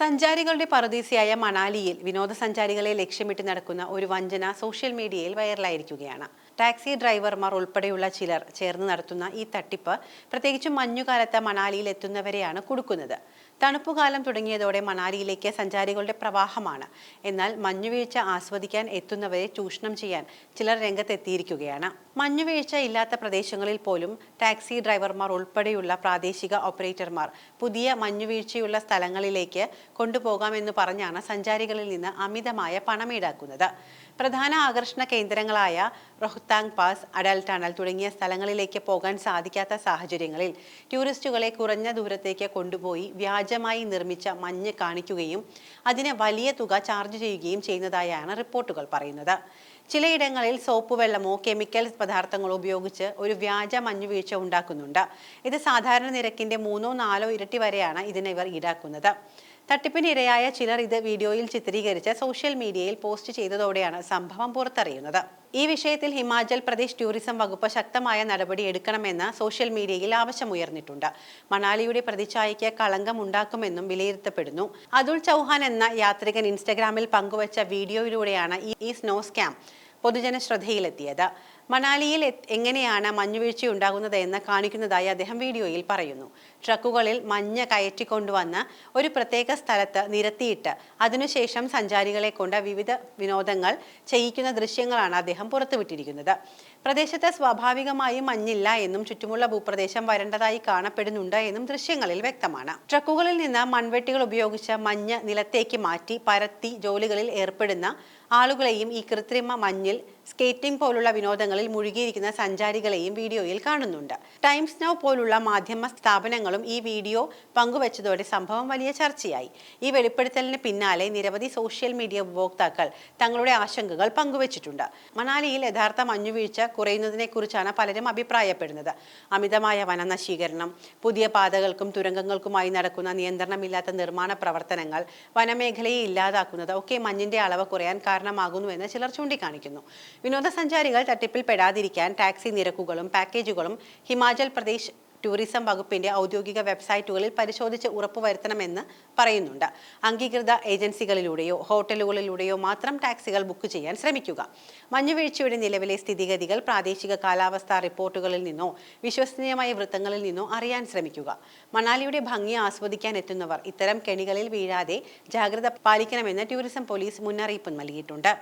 സഞ്ചാരികളുടെ പറുദീസയായ മണാലിയിൽ വിനോദസഞ്ചാരികളെ ലക്ഷ്യമിട്ട് നടക്കുന്ന ഒരു വഞ്ചന സോഷ്യൽ മീഡിയയിൽ വൈറലായിരിക്കുകയാണ്. ടാക്സി ഡ്രൈവർമാർ ഉൾപ്പെടെയുള്ള ചിലർ ചേർന്ന് നടത്തുന്ന ഈ തട്ടിപ്പ് പ്രത്യേകിച്ചും മഞ്ഞുകാലത്ത് മണാലിയിൽ എത്തുന്നവരെയാണ് കുടുക്കുന്നത്. തണുപ്പുകാലം തുടങ്ങിയതോടെ മണാലിയിലേക്ക് സഞ്ചാരികളുടെ പ്രവാഹമാണ്. എന്നാൽ മഞ്ഞുവീഴ്ച ആസ്വദിക്കാൻ എത്തുന്നവരെ ചൂഷണം ചെയ്യാൻ ചിലർ രംഗത്തെത്തിയിരിക്കുകയാണ്. മഞ്ഞുവീഴ്ച ഇല്ലാത്ത പ്രദേശങ്ങളിൽ പോലും ടാക്സി ഡ്രൈവർമാർ ഉൾപ്പെടെയുള്ള പ്രാദേശിക ഓപ്പറേറ്റർമാർ പുതിയ മഞ്ഞുവീഴ്ചയുള്ള സ്ഥലങ്ങളിലേക്ക് കൊണ്ടുപോകാമെന്ന് പറഞ്ഞാണ് സഞ്ചാരികളിൽ നിന്ന് അമിതമായ പണം ഈടാക്കുന്നത് പ്രധാന ആകർഷണ കേന്ദ്രങ്ങളായ റൊഹ്താങ് പാസ് അഡൽ ടണൽ തുടങ്ങിയ സ്ഥലങ്ങളിലേക്ക് പോകാൻ സാധിക്കാത്ത സാഹചര്യങ്ങളിൽ ടൂറിസ്റ്റുകളെ കുറഞ്ഞ ദൂരത്തേക്ക് കൊണ്ടുപോയി വ്യാജമായി നിർമ്മിച്ച മഞ്ഞ് കാണിക്കുകയും അതിന് വലിയ തുക ചാർജ് ചെയ്യുകയും ചെയ്യുന്നതായാണ് റിപ്പോർട്ടുകൾ പറയുന്നത്. ചിലയിടങ്ങളിൽ സോപ്പ് വെള്ളമോ കെമിക്കൽ പദാർത്ഥങ്ങളോ ഉപയോഗിച്ച് ഒരു വ്യാജ മഞ്ഞുവീഴ്ച ഉണ്ടാക്കുന്നുണ്ട്. ഇത് സാധാരണ നിരക്കിന്റെ മൂന്നോ നാലോ ഇരട്ടി വരെയാണ് ഇതിനെ ഇവർ ഈടാക്കുന്നത്. തട്ടിപ്പിനിരയായ ചിലർ ഇത് വീഡിയോയിൽ ചിത്രീകരിച്ച് സോഷ്യൽ മീഡിയയിൽ പോസ്റ്റ് ചെയ്തതോടെയാണ് സംഭവം പുറത്തറിയുന്നത്. ഈ വിഷയത്തിൽ ഹിമാചൽ പ്രദേശ് ടൂറിസം വകുപ്പ് ശക്തമായ നടപടി എടുക്കണമെന്ന് സോഷ്യൽ മീഡിയയിൽ ആവശ്യമുയർന്നിട്ടുണ്ട്. മണാലിയുടെ പ്രതിച്ഛായയ്ക്ക് കളങ്കം ഉണ്ടാക്കുമെന്നും വിലയിരുത്തപ്പെടുന്നു. അതുൽ ചൗഹാൻ എന്ന യാത്രികൻ ഇൻസ്റ്റഗ്രാമിൽ പങ്കുവച്ച വീഡിയോയിലൂടെയാണ് ഈ- സ്നോ സ്കാം. പൊതുജന ശ്രദ്ധയിലെത്തിയത് മണാലിയിൽ എങ്ങനെയാണ് മഞ്ഞുവീഴ്ച ഉണ്ടാകുന്നത് എന്ന് കാണിക്കുന്നതായി അദ്ദേഹം വീഡിയോയിൽ പറയുന്നു. ട്രക്കുകളിൽ മഞ്ഞ് കയറ്റിക്കൊണ്ടുവന്ന് ഒരു പ്രത്യേക സ്ഥലത്ത് നിരത്തിയിട്ട് അതിനുശേഷം സഞ്ചാരികളെ കൊണ്ട് വിവിധ വിനോദങ്ങൾ ചെയ്യിക്കുന്ന ദൃശ്യങ്ങളാണ് അദ്ദേഹം പുറത്തുവിട്ടിരിക്കുന്നത്. പ്രദേശത്ത് സ്വാഭാവികമായും മഞ്ഞില്ല എന്നും ചുറ്റുമുള്ള ഭൂപ്രദേശം വരണ്ടതായി കാണപ്പെടുന്നുണ്ട് എന്നും ദൃശ്യങ്ങളിൽ വ്യക്തമാണ്. ട്രക്കുകളിൽ നിന്ന് മൺവെട്ടികൾ ഉപയോഗിച്ച് മഞ്ഞ് നിലത്തേക്ക് മാറ്റി പരത്തി ജോലികളിൽ ഏർപ്പെടുന്ന ആളുകളെയും ഈ കൃത്രിമ മഞ്ഞിൽ സ്കേറ്റിംഗ് പോലുള്ള വിനോദങ്ങളിൽ മുഴുകിയിരിക്കുന്ന സഞ്ചാരികളെയും വീഡിയോയിൽ കാണുന്നുണ്ട്. ടൈംസ് നൗ പോലുള്ള മാധ്യമ സ്ഥാപനങ്ങളും ഈ വീഡിയോ പങ്കുവച്ചതോടെ സംഭവം വലിയ ചർച്ചയായി. ഈ വെളിപ്പെടുത്തലിന് പിന്നാലെ നിരവധി സോഷ്യൽ മീഡിയ ഉപഭോക്താക്കൾ തങ്ങളുടെ ആശങ്കകൾ പങ്കുവച്ചിട്ടുണ്ട്. മണാലിയിൽ യഥാർത്ഥ മഞ്ഞുവീഴ്ച കുറയുന്നതിനെക്കുറിച്ചാണ് പലരും അഭിപ്രായപ്പെടുന്നത്. അമിതമായ വനനശീകരണം പുതിയ പാതകൾക്കും തുരങ്കങ്ങൾക്കുമായി നടക്കുന്ന നിയന്ത്രണമില്ലാത്ത നിർമ്മാണ പ്രവർത്തനങ്ങൾ വനമേഖലയെ ഇല്ലാതാക്കുന്നത് ഒക്കെ മഞ്ഞിന്റെ അളവ് കുറയാൻ കാരണമാകുന്നുവെന്ന് ചിലർ ചൂണ്ടിക്കാണിക്കുന്നു. വിനോദസഞ്ചാരികൾ തട്ടിപ്പിൽ പെടാതിരിക്കാൻ ടാക്സി നിരക്കുകളും പാക്കേജുകളും ഹിമാചൽ പ്രദേശ് ടൂറിസം വകുപ്പിന്റെ ഔദ്യോഗിക വെബ്സൈറ്റുകളിൽ പരിശോധിച്ച് ഉറപ്പുവരുത്തണമെന്ന് പറയുന്നുണ്ട്. അംഗീകൃത ഏജൻസികളിലൂടെയോ ഹോട്ടലുകളിലൂടെയോ മാത്രം ടാക്സികൾ ബുക്ക് ചെയ്യാൻ ശ്രമിക്കുക. മഞ്ഞുവീഴ്ചയുടെ നിലവിലെ സ്ഥിതിഗതികൾ പ്രാദേശിക കാലാവസ്ഥാ റിപ്പോർട്ടുകളിൽ നിന്നോ വിശ്വസനീയമായ വൃത്തങ്ങളിൽ നിന്നോ അറിയാൻ ശ്രമിക്കുക. മണാലിയുടെ ഭംഗി ആസ്വദിക്കാൻ എത്തുന്നവർ ഇത്തരം കെണികളിൽ വീഴാതെ ജാഗ്രത പാലിക്കണമെന്ന് ടൂറിസം പോലീസ് മുന്നറിയിപ്പ് നൽകിയിട്ടുണ്ട്.